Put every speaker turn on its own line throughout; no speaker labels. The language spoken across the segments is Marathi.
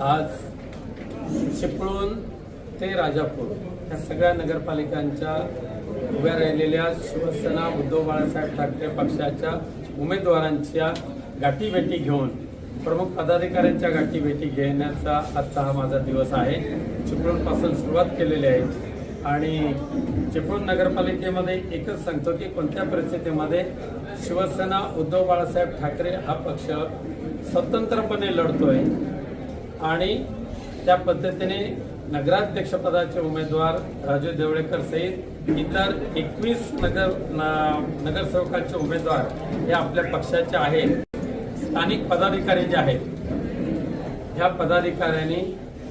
आज चिपळूण ते राजापूर या सगळ्या नगरपालिकांच्या उभ्या राहिलेल्या शिवसेना उद्धव बाळासाहेब ठाकरे पक्षाच्या उमेदवारांच्या गाठीभेटी घेऊन प्रमुख पदाधिकाऱ्यांच्या गाठीभेटी घेण्याचा आजचा हा माझा दिवस आहे. चिपळूणपासून सुरुवात केलेली आहे. आणि चिपळूण नगरपालिकेमध्ये एकच सांगतो की कोणत्या परिस्थितीमध्ये शिवसेना उद्धव बाळासाहेब ठाकरे हा पक्ष स्वतंत्रपणे लढतोय आणि त्या पद्धतीने नगराध्यक्षपदाचे उमेदवार राजू देवळेकर सहित इतर एकवीस नगर नगरसेवकांचे उमेदवार हे आपल्या पक्षाचे आहेत. स्थानिक पदाधिकारी जे आहेत ह्या पदाधिकाऱ्यांनी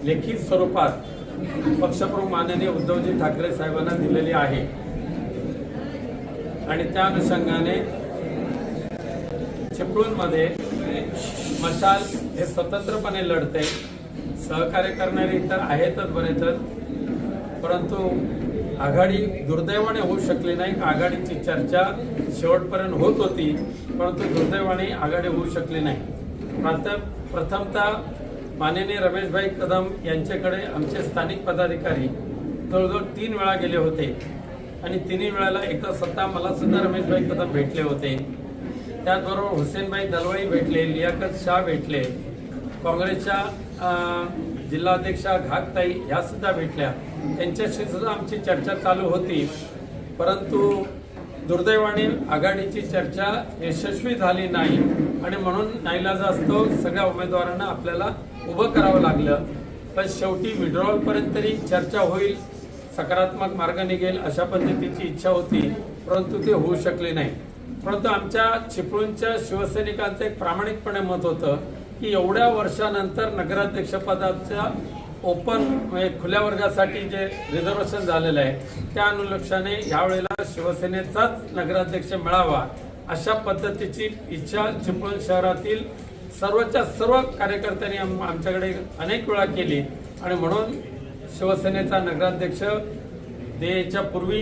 लेखी स्वरूपात पक्षप्रमुख माननीय उद्धवजी ठाकरे साहेबांना दिलेली आहे. आणि त्या अनुषंगाने चिपळूणमध्ये मशाल हे स्वतंत्रपणे लढते. सहकार्य करणारे इतर आहेतच बरेच परंतु आघाडी दुर्दैवाने होऊ शकली नाही. आघाडीची चर्चा शेवटपर्यंत होत होती परंतु दुर्दैवाने आघाडी होऊ शकली नाही. प्रथम प्रथमतः माननीय रमेशभाई कदम यांच्याकडे आमचे स्थानिक पदाधिकारी जवळजवळ तीन वेळा गेले होते. आणि तिन्ही वेळाला एकदा स्वतः मला सुद्धा रमेशभाई कदम भेटले होते. त्याचबरोबर हुसेनभाई दलवाई भेटले लियाकत शाह भेटले काँग्रेसच्या जिल्हाध्यक्षा घागताई ह्या सुद्धा भेटल्या. त्यांच्याशी सुद्धा आमची चर्चा चालू होती. परंतु दुर्दैवाने आघाडीची चर्चा यशस्वी झाली नाही. आणि म्हणून नाईलाज असतो सगळ्या उमेदवारांना आपल्याला उभं करावं लागलं पण शेवटी withdrawal पर्यंत तरी चर्चा होईल सकारात्मक मार्ग निघेल अशा पद्धतीची इच्छा होती परंतु ते होऊ शकले नाही. परंतु आमच्या चिपळूणच्या शिवसैनिकांचं एक प्रामाणिकपणे मत होतं की एवढ्या वर्षानंतर नगराध्यक्षपदाच्या ओपन म्हणजे खुल्या वर्गासाठी जे रिझर्वेशन झालेलं आहे त्या अनुलक्षाने यावेळेला शिवसेनेचाच नगराध्यक्ष मिळावा अशा पद्धतीची इच्छा चिपळूण शहरातील सर्वच्या सर्व कार्यकर्त्यांनी आम- आमच्याकडे अनेक वेळा केली. आणि म्हणून शिवसेनेचा नगराध्यक्ष देच्या पूर्वी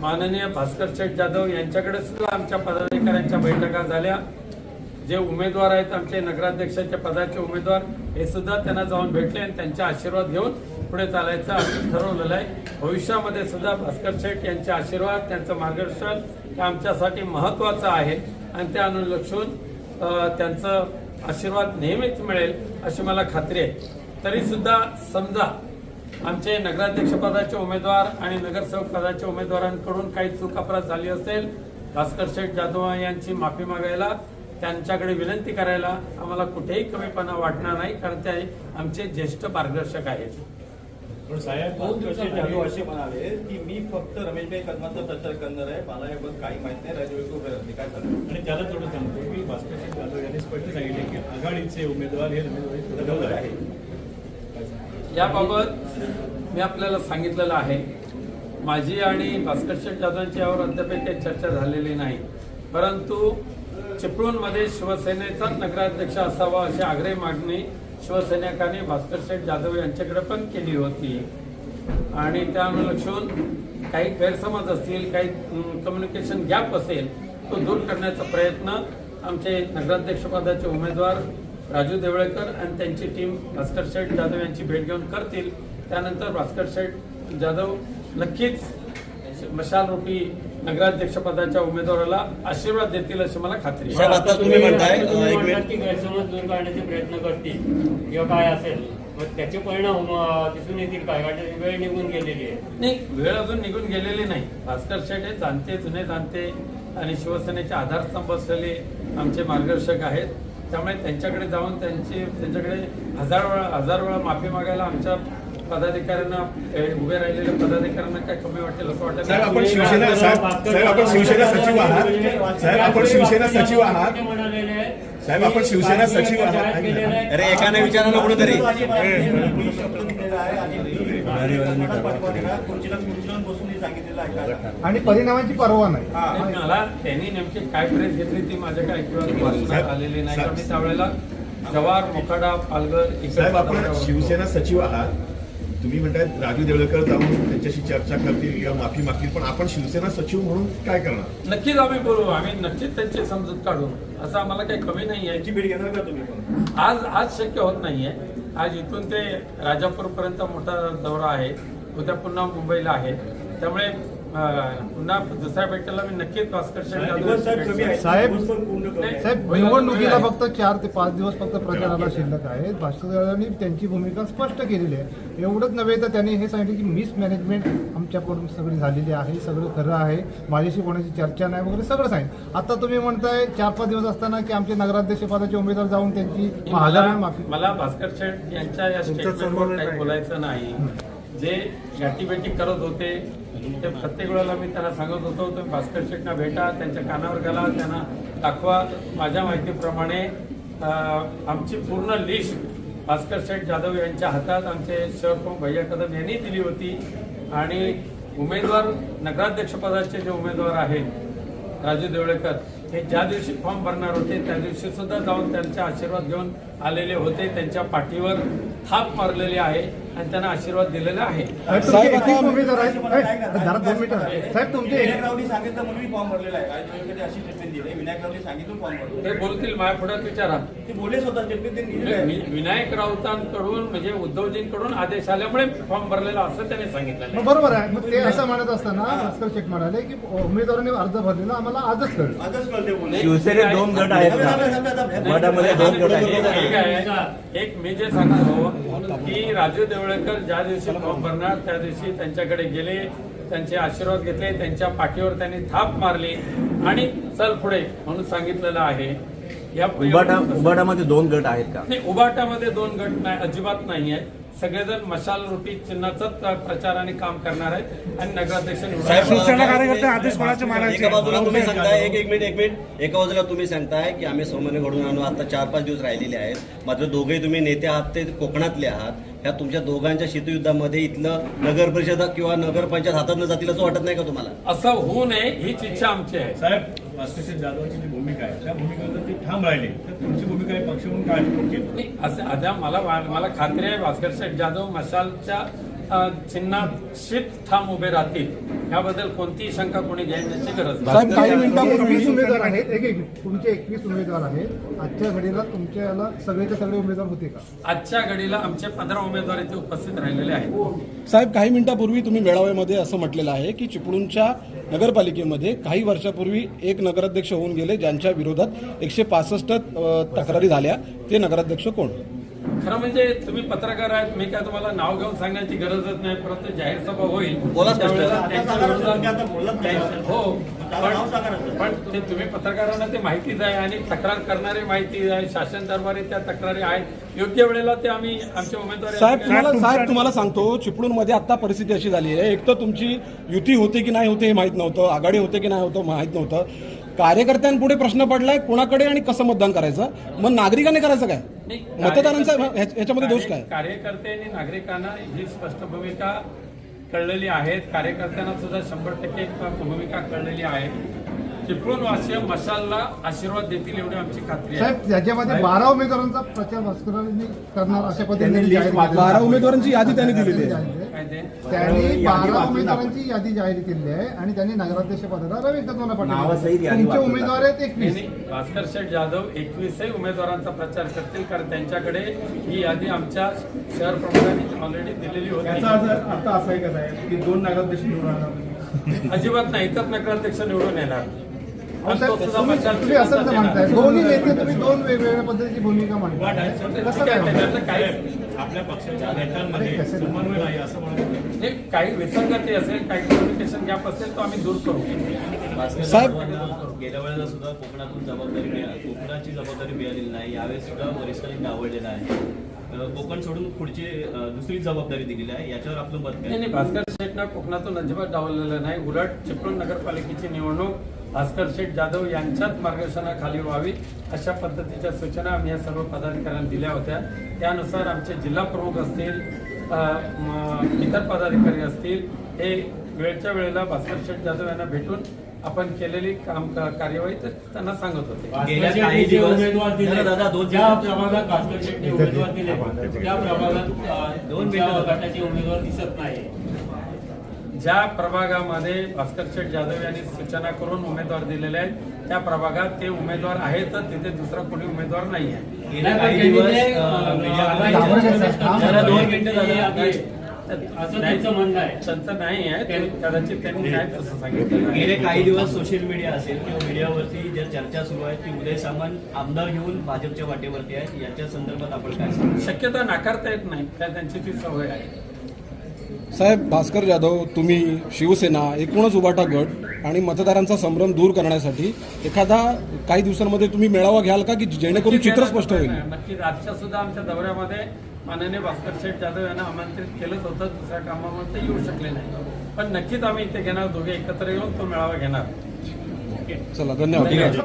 माननीय भास्कर शेठ जाधव यांच्याकडे सुद्धा आमच्या पदाधिकाऱ्यांच्या बैठका झाल्या. जे उमेदवार आहेत आमचे नगराध्यक्षाच्या पदाचे उमेदवार हे सुद्धा त्यांना जाऊन भेटले आणि त्यांचे आशीर्वाद घेऊन पुढे चालायचं आम्ही ठरवलेलं आहे. भविष्यामध्ये सुद्धा भास्कर शेठ यांचे आशीर्वाद त्यांचं मार्गदर्शन हे आमच्यासाठी महत्त्वाचं आहे. आणि त्या अनुलक्षून त्यांचं आशीर्वाद नेहमीच मिळेल अशी मला खात्री आहे. तरी सुद्धा समजा आमचे नगराध्यक्षपदाचे उमेदवार आणि नगरसेवक पदाच्या उमेदवारांकडून काही चूक अपराध झाली असेल भास्कर शेठ जाधव यांची माफी मागायला त्यांच्याकडे विनंती करायला आम्हाला कुठेही कमीपणा वाटणार नाही कारण ते आमचे ज्येष्ठ मार्गदर्शक आहेत.
पण साहेब
भास्कर जाधव असे म्हणाले की मी फक्त रमेशभाई कदमांचा प्रचार करणार आहे. मला याबद्दल काही माहीत नाही राजू उभे राहते काय करणार?
आणि त्याला थोडं सांगतो की भास्कर जाधव यांनी स्पष्ट सांगितले की आघाडीचे उमेदवार हे रमेशभाई कदम आहे
याबाबत मी आपल्याला सांगितलेलं आहे माझी आणि भास्कर शेठ जाधवांची यावर अद्याप काही चर्चा झालेली नाही. परंतु चिपळूणमध्ये शिवसेनेचाच नगराध्यक्ष असावा अशी आग्रही मागणी शिवसैनिकाने भास्कर शेठ जाधव यांच्याकडे पण केली होती. आणि त्या लक्षून काही गैरसमज असतील काही कम्युनिकेशन गॅप असेल तो दूर करण्याचा प्रयत्न आमचे नगराध्यक्षपदाचे उमेदवार राजू देवळेकर आणि त्यांची टीम भास्कर शेठ जाधव यांची भेट घेऊन करतील. त्यानंतर भास्कर शेठ जाधव नक्कीच मशालरूपी नगराध्यक्षपदाच्या उमेदवाराला आशीर्वाद देतील अशी मला खात्री आहे.
साहेब, आता तुम्ही म्हणताय, अ,
तुम्ही
एक
म्हणतात
मिनिट.
की गैरसमज दूर करण्याचे प्रयत्न करतील किंवा काय असेल मग त्याचे परिणाम अं, दिसून येतील काय? कारण वेळ निघून गेलेली आहे.
नाही वेळ अजून निघून गेलेली नाही. भास्कर शेठ हे जाणते जुने जाणते आणि शिवसेनेचे आधारस्तंभ असलेले आमचे मार्गदर्शक आहेत. त्यामुळे त्यांच्याकडे जाऊन त्यांची त्यांच्याकडे हजार वेळा हजार वेळा माफी मागायला आमच्या पदाधिकाऱ्यांना उभे राहिलेल्या पदाधिकाऱ्यांना काय कमी वाटेल असं वाटत
साहेब, आपण. शिवसेना साहेब साहेब आपण शिवसेना सचिव आहात साहेब आपण शिवसेना सचिव आहात साहेब, आपण शिवसेना सचिव आहात.
अरे एकाने विचारलं कुठेतरी
आणि
परिणामाची पर्वा नाही
मला त्यांनी नेमकी काय प्रेस घेतली ती माझ्या काय किंवा वाचण्यात आलेली नाही त्यावेळेला जवार मोखाडा पालघर
आपण. शिवसेना सचिव आहात तुम्ही म्हणताय राजू देवळकर जाऊन त्यांच्याशी चर्चा करतील किंवा माफी मागतील पण आपण शिवसेना सचिव म्हणून काय करणार?
नक्कीच आम्ही बोलू. आम्ही नक्कीच त्यांची समजूत काढू असं आम्हाला काही कमी नाही आहे
यांची भेट घेणार का तुम्ही
आज आज शक्य होत नाहीये. आज इथून ते राजापूरपर्यंत मोठा दौरा आहे. उद्या पुन्हा मुंबईला आहे. त्यामुळे पुन्हा दुसऱ्या भेटीला मी नक्कीच भास्कर शेठ
दिवस साहेब
साहेब, निवडणुकीला फक्त चार ते पाच दिवस फक्त प्रचाराला शिल्लक आहेत भास्करांनी त्यांची भूमिका स्पष्ट केलेली आहे. एवढंच नव्हे तर त्यांनी हे सांगितलं की मिसमॅनेजमेंट आमच्याकडून सगळी झालेली आहे सगळं खरं आहे. माझ्याशी कोणाची चर्चा नाही वगैरे सगळं सांगितलं आता तुम्ही म्हणताय चार पाच दिवस असताना की आमचे नगराध्यक्ष पदाचे उमेदवार जाऊन त्यांची
मला
हजारांनी माफी
मला भास्कर शेठ यांच्या या स्टेटमेंटवर काही बोलायचं नाही. जे गाठीभेटी करत होते ते प्रत्येक वेळेला मी त्यांना सांगत होतो तुम्ही भास्कर शेठना भेटा त्यांच्या कानावर घाला त्यांना दाखवा. माझ्या माहितीप्रमाणे आमची पूर्ण लिस्ट भास्कर शेठ जाधव यांच्या हातात आमचे शहप्रमुख भैया कदम यांनी दिली होती. आणि उमेदवार नगराध्यक्षपदाचे जे उमेदवार आहेत राजू देवळेकर हे ज्या दिवशी फॉर्म भरणार होते त्या दिवशी सुद्धा जाऊन त्यांचा आशीर्वाद घेऊन आलेले होते. त्यांच्या पाठीवर थाप मारलेली आहे. आणि त्यांना आशीर्वाद दिलेला आहे.
साहेब आहेत साहेब, तुमचे
सांगितलं म्हणून मी फॉर्म भरलेला आहे. अशी स्टेटमेंट दिली विनायक राऊनी सांगितलं फॉर्म भरलो
ते बोलतील माझ्या पुढ्यात विचारा.
ते बोलले स्वतः स्टेटमेंट त्यांनी
विनायक राऊतांकडून म्हणजे उद्धवजींकडून आदेश आल्यामुळे फॉर्म भरलेला असं त्याने सांगितलं
बरोबर आहे. मग ते असं म्हणत असताना भास्कर शेठ म्हणाले की उमेदवारांनी अर्ज भरलेला आम्हाला आजच कळलं.
आजच कळते बोलले.
शिवसेनेत दोन गट आहेत का गटामध्ये दोन गट आहेत.
ठीक आहे एक मी जे सांगतो की राजू देवळकर ज्या दिवशी फॉर्म भरणार त्या दिवशी त्यांच्याकडे गेले त्यांचे आशीर्वाद घेतले त्यांच्या पाठीवर त्यांनी थाप मारली. आणि चल पुढे म्हणून सांगितलेलं आहे या
उबाटा उबाटामध्ये दोन गट आहेत का?
नाही उबाटामध्ये दोन गट नाही अजिबात नाही आहे सगळेजण मशाल रोटी चिन्हाचाच प्रचार आणि काम करणार आहेत. आणि नगराध्यक्ष निवडून
शिवसेना कार्यकर्ते आदेश कोणाचे मानायचे?
एका बाजूला तुम्ही सांगताय एक एक मिनिट एक मिनिट. एका बाजूला तुम्ही सांगताय की आम्ही सोमने घडून आणू. आता चार पाच दिवस राहिलेले आहेत. मात्र दोघेही तुम्ही नेते आहात ते कोकणातले आहात. ह्या तुमच्या दोघांच्या शीतयुद्धामध्ये इथलं नगर परिषद किंवा नगरपंचायत हातात न जातील असं वाटत नाही का तुम्हाला?
असं होऊ नये हीच इच्छा आमची आहे.
साहेब भास्करशेठ जाधवांची जी भूमिका आहे त्या भूमिकेवर जर ती ठाम राहिली तर तुमची भूमिका आहे पक्ष म्हणून काय केली
असं आता मला मला खात्री आहे भास्कर शेठ जाधव मशालच्या चिन्हाशीच ठाम उभे राहतील. याबद्दल कोणतीही शंका कोणी घेण्याची गरज नाही.
उमेदवार आहेत. एक एक तुमचे एकवीस उमेदवार आहेत. आजच्या घडीला तुमच्याला सगळेचे सगळे उमेदवार होते का?
आजच्या घडीला आमचे पंधरा उमेदवार इथे उपस्थित राहिलेले आहेत.
साहेब काही मिनिटापूर्वी तुम्ही मेळाव्यामध्ये असं म्हटलेलं आहे की चिपळूणच्या नगरपालिकेमध्ये काही वर्षापूर्वी एक नगराध्यक्ष होऊन गेले ज्यांच्या विरोधात एकशे पासष्ट तक्रारी झाल्या. ते नगराध्यक्ष कोण?
खरं म्हणजे तुम्ही पत्रकार आहेत मी काय तुम्हाला नाव घेऊन सांगण्याची गरजच नाही परंतु जाहीर सभा होईल. हो. पण ते तुम्ही पत्रकारांना ते माहितीच आहे आणि तक्रार करणारी माहिती आहे शासन दरबारी त्या तक्रारी आहेत. योग्य वेळेला ते आम्ही आमचे उमेदवार
साहेब तुम्हाला साहेब तुम्हाला सांगतो चिपळूणमध्ये आता परिस्थिती अशी झाली आहे. एक तर तुमची युती होते की नाही होते हे माहीत नव्हतं आघाडी होते की नाही होतं माहीत नव्हतं. कार्यकर्त्यांपुढे प्रश्न पडलाय कोणाकडे आणि कसं मतदान करायचं? मग नागरिकांनी करायचं काय?
नाही,
मतदारांचा ह्याच्यामध्ये दोष काय?
कार्यकर्ते आणि नागरिकांना ही स्पष्ट भूमिका कळलेली आहेत. कार्यकर्त्यांना सुद्धा शंभर टक्के भूमिका कळलेली आहे. चिपळूण वासीय मशालला आशीर्वाद देतील एवढी आमची खात्री आहे.
साहेब त्याच्यामध्ये बारा उमेदवारांचा प्रचार भास्करांनी करणार अशा पद्धतीने
बारा
आहे.
उमेदवारांची यादी त्यांनी दिलेली आहे.
काय ते
त्यांनी बारा उमेदवारांची यादी जाहीर केली आहे आणि त्यांनी नगराध्यक्ष पदाला रवी कदमाला
नावासहित
पाठवलं
यादी
तुमचे
वाचून
उमेदवार आहेत एकवीस.
त्यांनी भास्कर शेठ जाधव एकवीसही उमेदवारांचा प्रचार करतील कारण त्यांच्याकडे ही यादी आमच्या शहर प्रमुखांनी ऑलरेडी दिलेली
याचा
होती
अर्थ अर्थ असा आहे का साहेब की दोन नगराध्यक्ष निवडून आणणार
अजिबात नाही इतर नगराध्यक्ष निवडून येणार.
तुम्ही असं म्हणताय. दोन्ही नेते तुम्ही दोन वेगवेगळ्या पद्धतीची भूमिका. कसं काय
काही
आपल्या पक्षाच्या नेत्यांमध्ये
अरे, कसं-
समन्वय नाही असं म्हणत होते.
नाही, काही विसंगती असेल काही कम्युनिकेशन गॅप असेल तो आम्ही दूर करू.
साहेब
गेल्या वेळेला सुद्धा कोकणातून जबाबदारी मिळा कोकणाची जबाबदारी मिळालेली नाही. यावेळेस सुद्धा वरिष्ठांनी आवडलेलं आहे. कोकण सोडून पुढची दुसरी जबाबदारी दिलेली आहे. याच्यावर आपलं मत
नाही भास्कर शेठनं कोकणातून अजिबात डावललेलं नाही. उलट चिपळूण नगरपालिकेची निवडणूक भास्कर शेठ जाधव यांच्याच मार्गदर्शनाखाली व्हावी अशा पद्धतीच्या सूचना आम्ही या सर्व पदाधिकाऱ्यांना दिल्या होत्या त्यानुसार आमचे जिल्हा प्रमुख असतील इतर पदाधिकारी असतील हे वेळच्या वेळेला भास्कर शेठ जाधव यांना भेटून आपण केलेली काम कार्यवाही तर त्यांना सांगत होते
उमेदवार दिले
दादा, दादा, दोन
ज्या भास्कर दिले त्या. गटाचे उमेदवार दिसत नाही
ज्या प्रभागामध्ये भास्कर शेठ जाधव यांनी सूचना करून उमेदवार दिलेले आहेत त्या प्रभागात ते उमेदवार आहेतच तिथे दुसरा कोणी उमेदवार नाही आहे.
त्यांचं
नाही. आहे. कदाचित त्यांनी नाही तसं सांगितलं.
गेले काही दिवस सोशल मीडिया असेल किंवा मीडियावरती ज्या चर्चा सुरू आहेत की उदय सामंत आमदार घेऊन भाजपच्या वाटेवरती आहेत. याच्या संदर्भात आपण काय
शक्यता नाकारता येत नाही त्या त्यांची ती सवय आहे.
साहेब भास्कर जाधव तुम्ही शिवसेना एकूणच उबाटा गट आणि मतदारांचा संभ्रम दूर करण्यासाठी एखादा काही दिवसांमध्ये तुम्ही मेळावा घ्याल का की जेणेकरून चित्र स्पष्ट होईल?
नक्कीच. आजच्या सुद्धा आमच्या दौऱ्यामध्ये माननीय भास्कर शेठ जाधव यांना आमंत्रित केलंच होतं. दुसऱ्या कामामध्ये येऊ शकले नाही. पण नक्कीच आम्ही इथे घेणार. दोघे एकत्र येऊन तो मेळावा घेणार.
चला धन्यवाद.